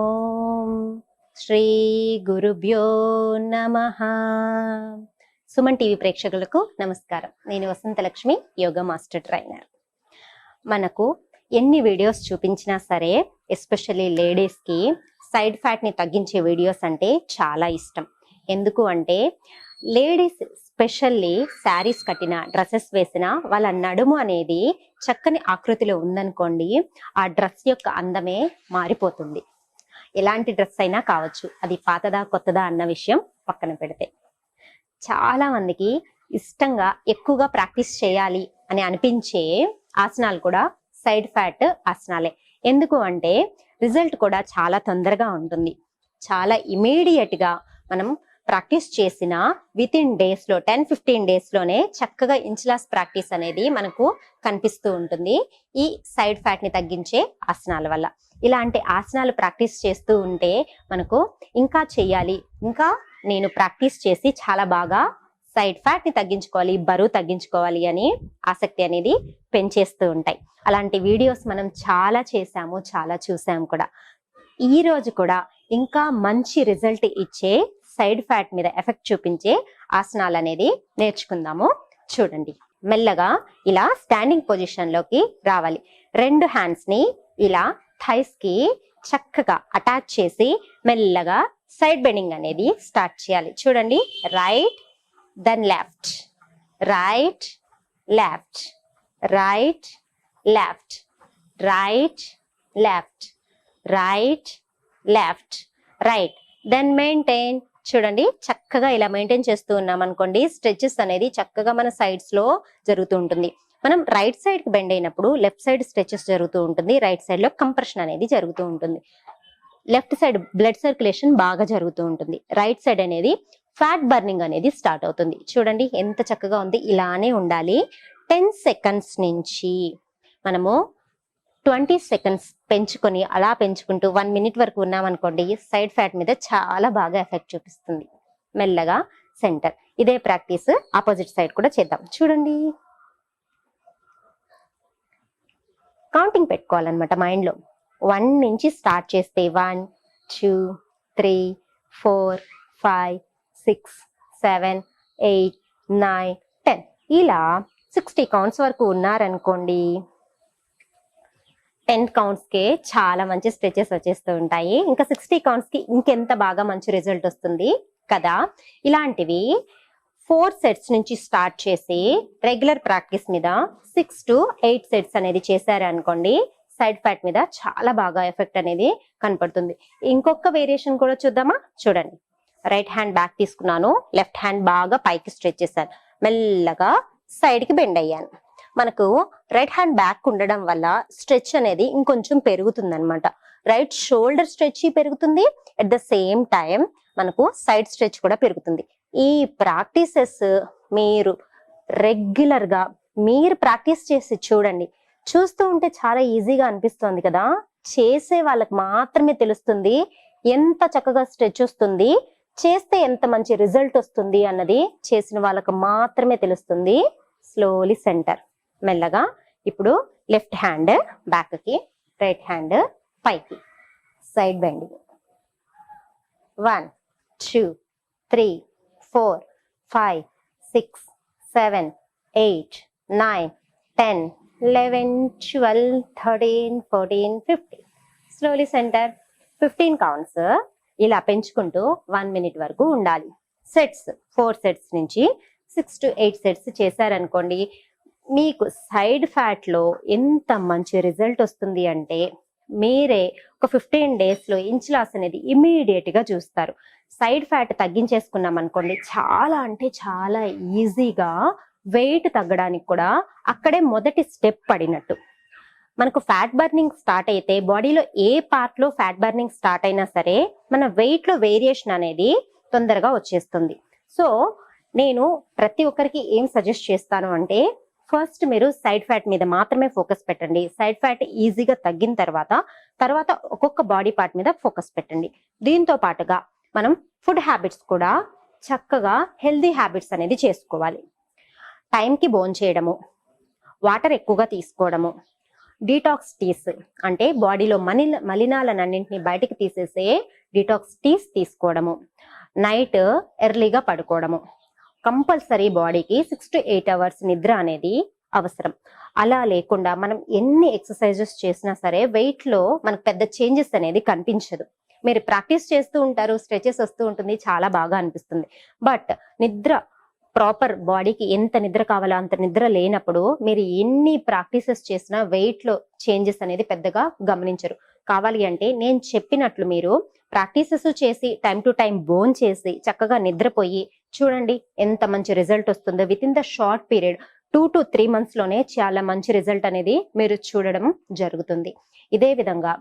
ఓం శ్రీ గురుభ్యో నమ. సుమన్ టీవీ ప్రేక్షకులకు నమస్కారం. నేను వసంతలక్ష్మి యోగా మాస్టర్ ట్రైనర్. మనకు ఎన్ని వీడియోస్ చూపించినా సరే ఎస్పెషల్లీ లేడీస్కి సైడ్ ఫ్యాట్ని తగ్గించే వీడియోస్ అంటే చాలా ఇష్టం. ఎందుకు అంటే లేడీస్ స్పెషల్లీ శారీస్ కట్టిన డ్రెస్సెస్ వేసిన వాళ్ళ నడుము అనేది చక్కని ఆకృతిలో ఉందనుకోండి ఆ డ్రెస్ యొక్క అందమే మారిపోతుంది. ఎలాంటి డ్రెస్ అయినా కావచ్చు. అది పాతదా కొత్తదా అన్న విషయం పక్కన పెడితే. చాలా మందికి ఇష్టంగా ఎక్కువగా ప్రాక్టీస్ చేయాలి అని అనిపించే ఆసనాలు కూడా సైడ్ ఫ్యాట్ ఆసనాలే. ఎందుకు అంటే రిజల్ట్ కూడా చాలా తొందరగా ఉంటుంది. చాలా ఇమీడియట్గా మనం ప్రాక్టీస్ చేసిన విత్ ఇన్ డేస్లో టెన్ ఫిఫ్టీన్ డేస్లోనే చక్కగా ఇంచ్లాస్ ప్రాక్టీస్ అనేది మనకు కనిపిస్తూ ఉంటుంది. ఈ సైడ్ ఫ్యాట్ని తగ్గించే ఆసనాల వల్ల. ఇలాంటి ఆసనాలు ప్రాక్టీస్ చేస్తూ ఉంటే మనకు ఇంకా చెయ్యాలి. ఇంకా నేను ప్రాక్టీస్ చేసి చాలా బాగా సైడ్ ఫ్యాట్ని తగ్గించుకోవాలి బరువు తగ్గించుకోవాలి అని ఆసక్తి అనేది పెంచేస్తూ ఉంటాయి. అలాంటి వీడియోస్ మనం చాలా చేసాము చాలా చూసాము కూడా. ఈ రోజు కూడా ఇంకా మంచి రిజల్ట్ ఇచ్చే సైడ్ ఫ్యాట్ మీద ఎఫెక్ట్ చూపించే ఆసనాలు అనేది నేర్చుకుందాము. చూడండి. మెల్లగా ఇలా స్టాండింగ్ పొజిషన్లోకి రావాలి. రెండు హ్యాండ్స్ని ఇలా థైస్కి చక్కగా అటాచ్ చేసి మెల్లగా సైడ్ బెండింగ్ అనేది స్టార్ట్ చేయాలి. చూడండి. Right then left. Right left. Right left. Right left. Right left. Right then maintain. చూడండి చక్కగా ఇలా మెయింటైన్ చేస్తూ ఉన్నాం అనుకోండి స్ట్రెచెస్ అనేది చక్కగా మన సైడ్స్లో జరుగుతూ ఉంటుంది. మనం రైట్ సైడ్కి బెండ్ అయినప్పుడు లెఫ్ట్ సైడ్ స్ట్రెచెస్ జరుగుతూ ఉంటుంది. రైట్ సైడ్లో కంప్రెషన్ అనేది జరుగుతూ ఉంటుంది. లెఫ్ట్ సైడ్ బ్లడ్ సర్క్యులేషన్ బాగా జరుగుతూ ఉంటుంది. రైట్ సైడ్ అనేది ఫ్యాట్ బర్నింగ్ అనేది స్టార్ట్ అవుతుంది. చూడండి ఎంత చక్కగా ఉంది. ఇలానే ఉండాలి. టెన్ సెకండ్స్ నుంచి మనము ట్వంటీ సెకండ్స్ పెంచుకొని అలా పెంచుకుంటూ వన్ మినిట్ వరకు ఉన్నామనుకోండి సైడ్ ఫ్యాట్ మీద చాలా బాగా ఎఫెక్ట్ చూపిస్తుంది. మెల్లగా సెంటర్. ఇదే ప్రాక్టీస్ ఆపోజిట్ సైడ్ కూడా చేద్దాం. చూడండి. కౌంటింగ్ పెట్టుకోవాలన్నమాట మైండ్లో. వన్ నుంచి స్టార్ట్ చేస్తే one two three four five six seven eight nine ten. ఇలా సిక్స్టీ కౌంట్స్ వరకు ఉన్నారనుకోండి టెన్ కౌంట్స్కే చాలా మంచి స్ట్రెచెస్ వచ్చేస్తూ ఉంటాయి. ఇంకా సిక్స్టీ కౌంట్స్కి ఇంకెంత బాగా మంచి రిజల్ట్ వస్తుంది కదా? ఇలాంటివి ఫోర్ సెట్స్ నుంచి స్టార్ట్ చేసి రెగ్యులర్ ప్రాక్టీస్ మీద సిక్స్ టు ఎయిట్ సెట్స్ అనేది చేశారు అనుకోండి సైడ్ ఫ్యాట్ మీద చాలా బాగా ఎఫెక్ట్ అనేది కనపడుతుంది. ఇంకొక వేరియేషన్ కూడా చూద్దామా? చూడండి. రైట్ హ్యాండ్ బ్యాక్ తీసుకున్నాను. లెఫ్ట్ హ్యాండ్ బాగా పైకి స్ట్రెచ్ చేశాను. మెల్లగా సైడ్కి బెండ్ అయ్యాను. మనకు రైట్ హ్యాండ్ బ్యాక్ ఉండడం వల్ల స్ట్రెచ్ అనేది ఇంకొంచెం పెరుగుతుంది అనమాట రైట్ షోల్డర్ స్ట్రెచ్ పెరుగుతుంది. అట్ ద సేమ్ టైం మనకు సైడ్ స్ట్రెచ్ కూడా పెరుగుతుంది. ఈ ప్రాక్టీసెస్ మీరు రెగ్యులర్గా మీరు ప్రాక్టీస్ చేసి చూడండి. చూస్తూ ఉంటే చాలా ఈజీగా అనిపిస్తుంది కదా. చేసే వాళ్ళకి మాత్రమే తెలుస్తుంది ఎంత చక్కగా స్ట్రెచ్ వస్తుంది చేస్తే ఎంత మంచి రిజల్ట్ వస్తుంది అన్నది చేసిన వాళ్ళకి మాత్రమే తెలుస్తుంది. స్లోలీ సెంటర్ మెల్లగా ఇప్పుడు లెఫ్ట్ హ్యాండ్ బ్యాక్కి రైట్ హ్యాండ్ పైకి side bending one two three four five six seven eight nine ten eleven twelve thirteen fourteen fifteen slowly centre fifteen counts ఇలా పెంచుకుంటూ వన్ మినిట్ వరకు ఉండాలి. సెట్స్ ఫోర్ సెట్స్ నుంచి six to eight sets చేశారనుకోండి మీకు side ఫ్యాట్లో ఎంత మంచి result వస్తుంది అంటే మీరే ఒక ఫిఫ్టీన్ డేస్లో ఇంచ్ లాస్ అనేది ఇమీడియట్గా చూస్తారు. సైడ్ ఫ్యాట్ తగ్గించేసుకున్నాం అనుకోండి చాలా అంటే చాలా ఈజీగా వెయిట్ తగ్గడానికి కూడా అక్కడే మొదటి స్టెప్ పడినట్టు. మనకు ఫ్యాట్ బర్నింగ్ స్టార్ట్ అయితే బాడీలో ఏ పార్ట్లో ఫ్యాట్ బర్నింగ్ స్టార్ట్ అయినా సరే మన వెయిట్లో వేరియేషన్ అనేది తొందరగా వచ్చేస్తుంది. సో నేను ప్రతి ఒక్కరికి ఏం సజెస్ట్ చేస్తాను అంటే ఫస్ట్ మీరు సైడ్ ఫ్యాట్ మీద మాత్రమే ఫోకస్ పెట్టండి. సైడ్ ఫ్యాట్ ఈజీగా తగ్గిన తర్వాత తర్వాత ఒక్కొక్క బాడీ పార్ట్ మీద ఫోకస్ పెట్టండి. దీంతో పాటుగా మనం ఫుడ్ హ్యాబిట్స్ కూడా చక్కగా హెల్దీ హ్యాబిట్స్ అనేది చేసుకోవాలి. టైంకి బోన్ చేయడము వాటర్ ఎక్కువగా తీసుకోవడము డీటాక్స్ టీస్ అంటే బాడీలో మలి మలినాలన్నింటినీ బయటికి తీసేసే డీటాక్స్ టీస్ తీసుకోవడము నైట్ ఎర్లీగా పడుకోవడము. కంపల్సరీ బాడీకి సిక్స్ టు ఎయిట్ అవర్స్ నిద్ర అనేది అవసరం. అలా లేకుండా మనం ఎన్ని ఎక్సర్సైజెస్ చేసినా సరే వెయిట్లో మనకు పెద్ద చేంజెస్ అనేది కనిపించదు. మీరు ప్రాక్టీస్ చేస్తూ ఉంటారు స్ట్రెచెస్ వస్తూ ఉంటుంది చాలా బాగా అనిపిస్తుంది. బట్ నిద్ర ప్రాపర్ బాడీకి ఎంత నిద్ర కావాలో అంత నిద్ర లేనప్పుడు మీరు ఎన్ని ప్రాక్టీసెస్ చేసినా వెయిట్లో చేంజెస్ అనేది పెద్దగా గమనించరు. కావాలి అంటే నేను చెప్పినట్లు మీరు ప్రాక్టీసెస్ చేసి టైం టు టైం బోన్ చేసి చక్కగా నిద్రపోయి చూడండి ఎంత మంచి రిజల్ట్ వస్తుందో. Within the short period two to three మంత్స్లోనే చాలా మంచి రిజల్ట్ అనేది మీరు చూడడం జరుగుతుంది. ఇదే విధంగా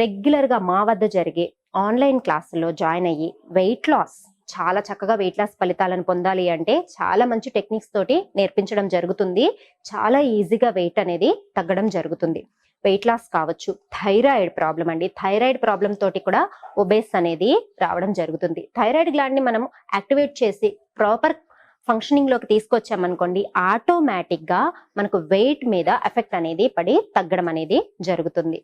రెగ్యులర్గా మా వద్ద జరిగే ఆన్లైన్ క్లాసుల్లో జాయిన్ అయ్యి వెయిట్ లాస్ చాలా చక్కగా వెయిట్ లాస్ ఫలితాలను పొందాలి అంటే చాలా మంచి టెక్నిక్స్ తోటి నేర్పించడం జరుగుతుంది. చాలా ఈజీగా వెయిట్ అనేది తగ్గడం జరుగుతుంది. వెయిట్ లాస్ కావచ్చు థైరాయిడ్ ప్రాబ్లం అండి. థైరాయిడ్ ప్రాబ్లం తోటి కూడా ఒబేస్ అనేది రావడం జరుగుతుంది. థైరాయిడ్ గ్లాండ్ని మనం యాక్టివేట్ చేసి ప్రాపర్ ఫంక్షనింగ్లోకి తీసుకొచ్చామనుకోండి ఆటోమేటిక్గా మనకు వెయిట్ మీద ఎఫెక్ట్ అనేది పడి తగ్గడం అనేది జరుగుతుంది.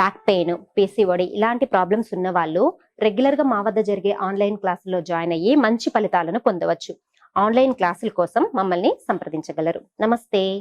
బ్యాక్ పెయిన్ పీసీఓడి ఇలాంటి ప్రాబ్లమ్స్ ఉన్న వాళ్ళు రెగ్యులర్గా మా వద్ద జరిగే ఆన్లైన్ క్లాసుల్లో జాయిన్ అయ్యి మంచి ఫలితాలను పొందవచ్చు. ఆన్లైన్ క్లాసుల కోసం మమ్మల్ని సంప్రదించగలరు. నమస్తే.